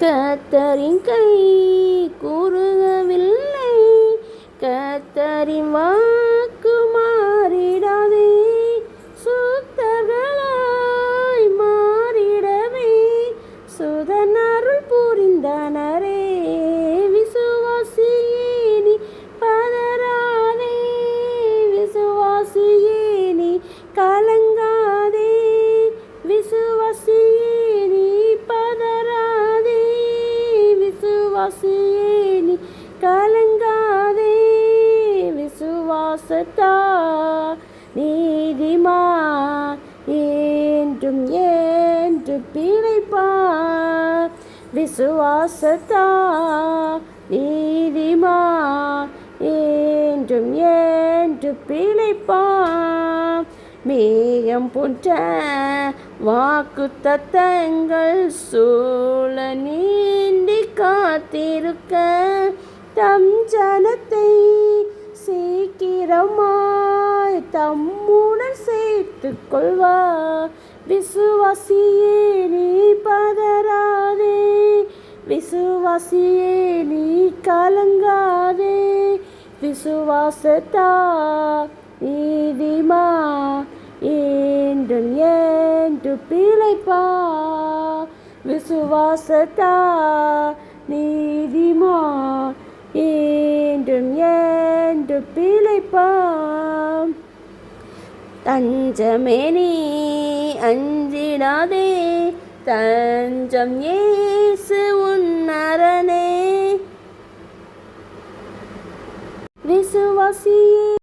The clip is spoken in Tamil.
கத்தரின் கை கூறுகவில்லை. கத்தரின் வாக்கு மாறிடாதே. சுத்தர்களாய் மாறிடவே. சுதனருள் புரிந்தனரே. விசுவாசியேனி பதராதே விசுவாசியேனி கலை விசுவாசினி கலங்காதே விசுவாசத்தா நீதிமா என்றும் என்று பிழைப்பார் விசுவாசத்தா நீதிமா என்றும் என்று பிழைப்பான் மேகம் போன்ற வாக்கு தத்தங்கள் சூழ காத்திருக்க தம் ஜனத்தை சீக்கிரமாய் தம்முடன் சேர்த்து கொள்வா. விசுவாசியே நீ பதறாதே. விசுவாசியே நீ கலங்காதே. விசுவாசத்தா நீதிமா என்றும் என்று பிழைப்பா. விசுவாசத்தா பிழைப்பாம். பிழைப்பா தஞ்சமே நீ அஞ்சிடாதே தஞ்சம் ஏசு உன்னரனே விசுவாசியே.